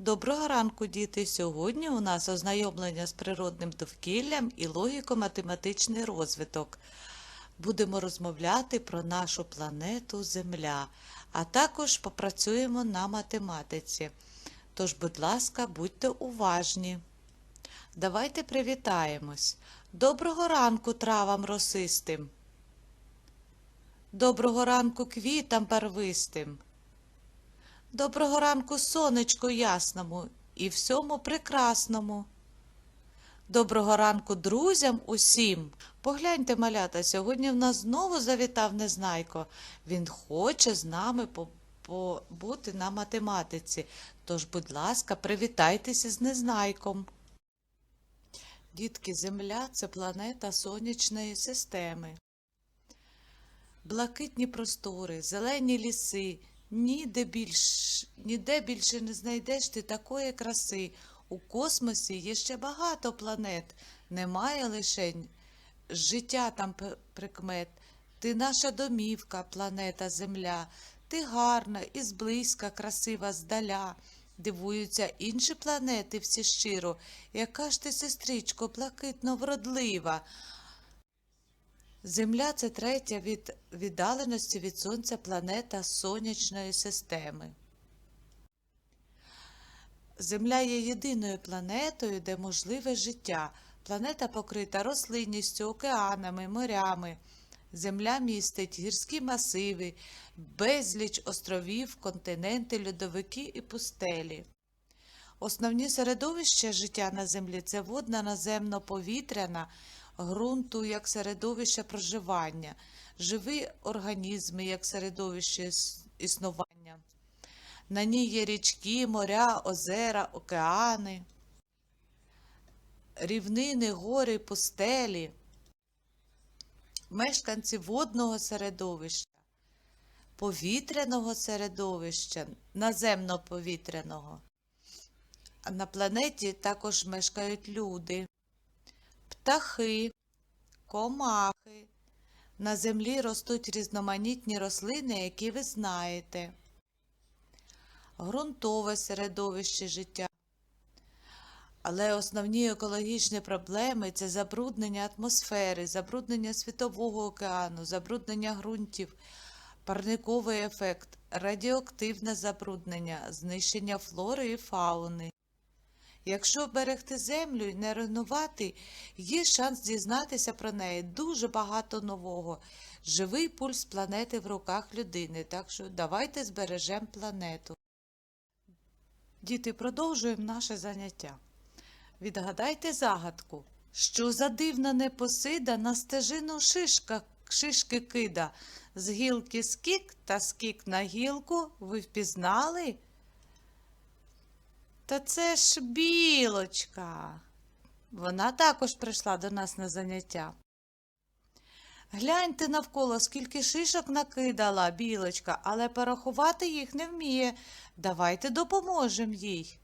Доброго ранку, діти! Сьогодні у нас ознайомлення з природним довкіллям і логіко-математичний розвиток. Будемо розмовляти про нашу планету Земля, а також попрацюємо на математиці. Тож, будь ласка, будьте уважні. Давайте привітаємось. Доброго ранку травам росистим. Доброго ранку квітам барвистим. Доброго ранку сонечку ясному і всьому прекрасному. Доброго ранку друзям усім. Погляньте, малята, сьогодні в нас знову завітав Незнайко. Він хоче з нами побути на математиці. Тож, будь ласка, привітайтеся з Незнайком. Дітки, Земля це планета сонячної системи. Блакитні простори, зелені ліси, ніде, більш, ніде більше не знайдеш ти такої краси. У космосі є ще багато планет, немає лише життя там прикмет. Ти наша домівка, планета Земля, ти гарна і зблизька, красива здаля. Дивуються інші планети всі щиро, яка ж ти, сестричко, блакитно вродлива. Земля це третя від віддаленості від Сонця планета сонячної системи. Земля є єдиною планетою, де можливе життя. Планета покрита рослинністю, океанами, морями. Земля містить гірські масиви, безліч островів, континенти, льодовики і пустелі. Основні середовища життя на землі це водна, наземно-повітряна, ґрунту як середовище проживання, живі організми як середовище існування. На ній є річки, моря, озера, океани, рівнини, гори, пустелі, мешканці водного середовища, повітряного середовища, наземно-повітряного. На планеті також мешкають люди, птахи, комахи. На землі ростуть різноманітні рослини, які ви знаєте. Ґрунтове середовище життя. Але основні екологічні проблеми це забруднення атмосфери, забруднення світового океану, забруднення ґрунтів, парниковий ефект, радіоактивне забруднення, знищення флори і фауни. Якщо берегти землю і не руйнувати, є шанс дізнатися про неї дуже багато нового. Живий пульс планети в руках людини, так що давайте збережемо планету. Діти, продовжуємо наше заняття. Відгадайте загадку, що за дивна непосида на стежину шишка, шишки кида, з гілки скік та скік на гілку, ви впізнали? Та це ж білочка. Вона також прийшла до нас на заняття. Гляньте навколо, скільки шишок накидала білочка, але порахувати їх не вміє. Давайте допоможемо їй.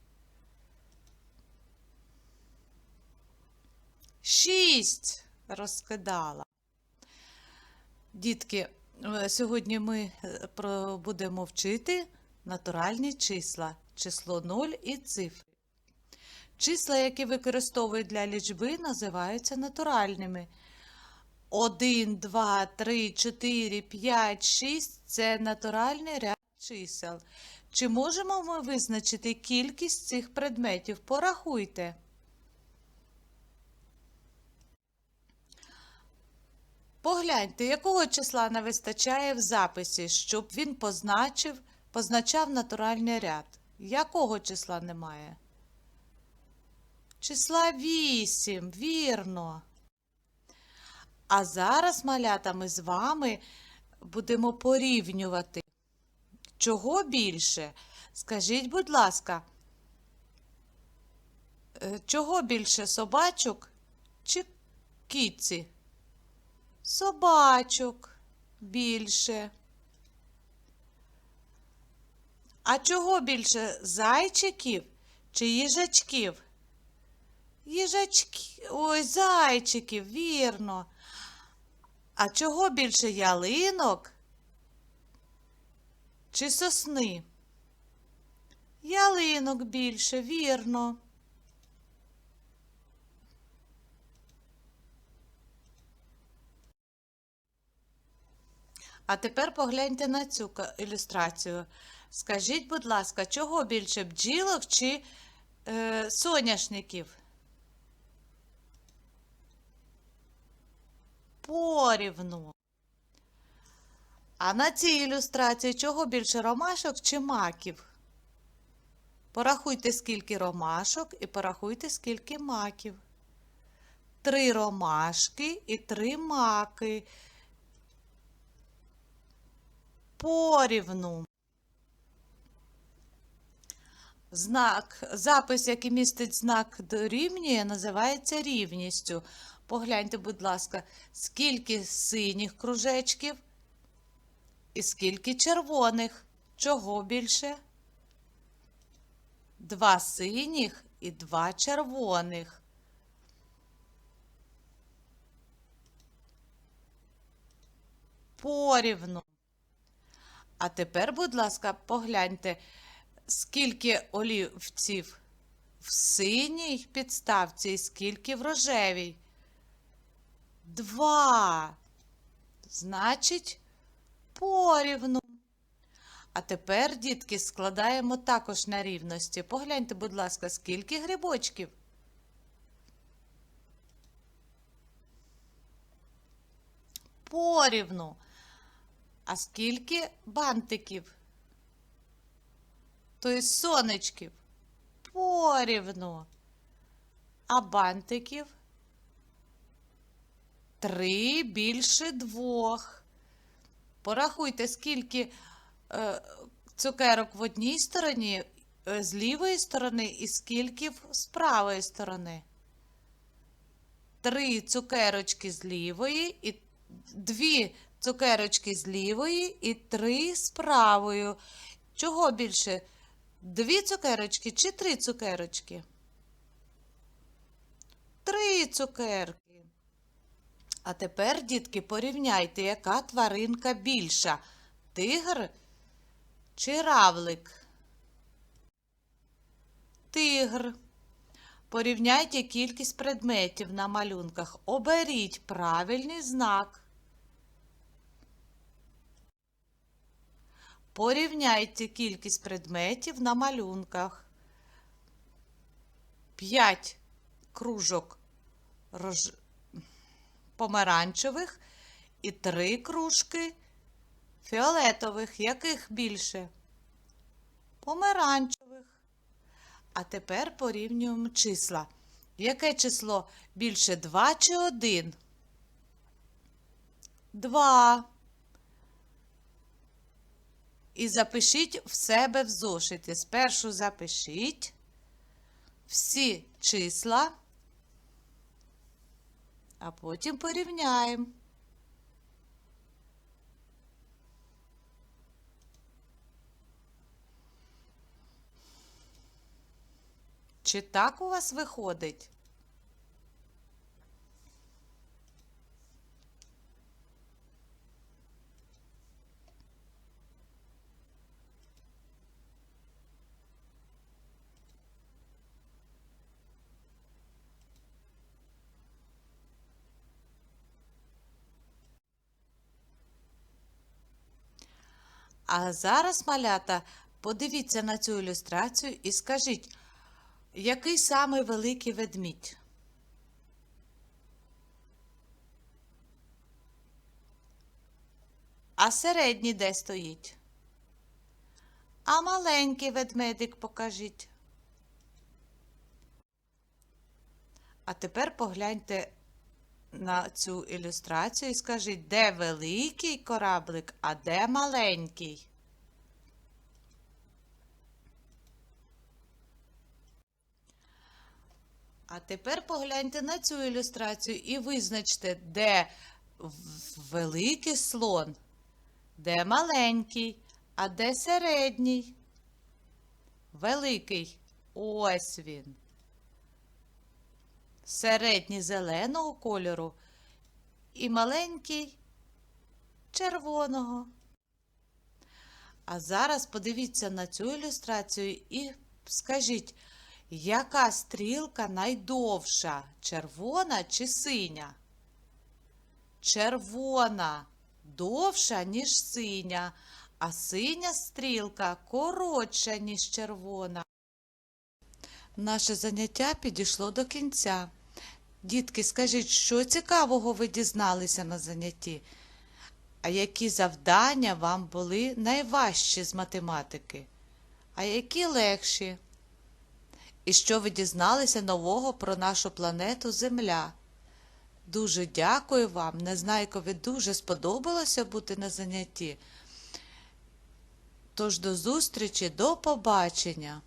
Шість розкидала. Дітки, е, сьогодні ми е, будемо вчити натуральні числа, число 0 і цифри. Числа, які використовують для лічби, називаються натуральними. 1, 2, 3, 4, 5, 6 це натуральний ряд чисел. Чи можемо ми визначити кількість цих предметів? Порахуйте. Погляньте, якого числа не вистачає в записі, щоб він позначив, позначав натуральний ряд. Якого числа немає? Числа 8, вірно. А зараз, малята, ми з вами будемо порівнювати. Чого більше? Скажіть, будь ласка, е, чого більше собачок чи кіці? Собачок більше. А чого більше зайчиків чи їжачків? Їжачки, ой, зайчиків, вірно. А чого більше ялинок чи сосни? Ялинок більше, вірно. А тепер погляньте на цю ілюстрацію. Скажіть, будь ласка, чого більше бджілок чи е, соняшників? Порівну. А на цій ілюстрації чого більше ромашок чи маків? Порахуйте, скільки ромашок і порахуйте, скільки маків. Три ромашки і три маки. Порівну. Знак, запис, який містить знак дорівнює, називається рівністю. Погляньте, будь ласка, скільки синіх кружечків і скільки червоних. Чого більше? Два синіх і два червоних. Порівну. А тепер, будь ласка, погляньте, скільки олівців в синій підставці і скільки в рожевій. Два. Значить, порівну. А тепер, дітки, складаємо також на рівності. Погляньте, будь ласка, скільки грибочків. Порівну. А скільки бантиків? Тобто сонечків? Порівну. А бантиків? Три більше двох. Порахуйте, скільки е, цукерок в одній стороні, е, з лівої сторони і скільки з правої сторони. Три цукерочки з лівої і дві цукерочки з лівої і три з правою. Чого більше? Дві цукерочки чи три цукерочки? Три цукерки. А тепер, дітки, порівняйте, яка тваринка більша. Тигр чи равлик? Тигр. Порівняйте кількість предметів на малюнках. Оберіть правильний знак. Порівняйте кількість предметів на малюнках. П'ять кружок рож... помаранчевих і три кружки фіолетових. Яких більше? Помаранчевих. А тепер порівнюємо числа. Яке число більше 2 чи 1? 2. І запишіть в себе в зошиті. Спершу запишіть всі числа, а потім порівняємо. Чи так у вас виходить? А зараз, малята, подивіться на цю ілюстрацію і скажіть, який самий великий ведмідь? А середній де стоїть? А маленький ведмедик покажіть. А тепер погляньте на цю ілюстрацію і скажіть, де великий кораблик, а де маленький? А тепер погляньте на цю ілюстрацію і визначте, де великий слон, де маленький, а де середній. Великий. Ось він. Середній зеленого кольору і маленький червоного. А зараз подивіться на цю ілюстрацію і скажіть, яка стрілка найдовша? Червона чи синя? Червона довша, ніж синя, а синя стрілка коротша, ніж червона. Наше заняття підійшло до кінця. Дітки, скажіть, що цікавого ви дізналися на занятті? А які завдання вам були найважчі з математики? А які легші? І що ви дізналися нового про нашу планету Земля? Дуже дякую вам. Незнайкові дуже сподобалося бути на занятті. Тож до зустрічі, до побачення!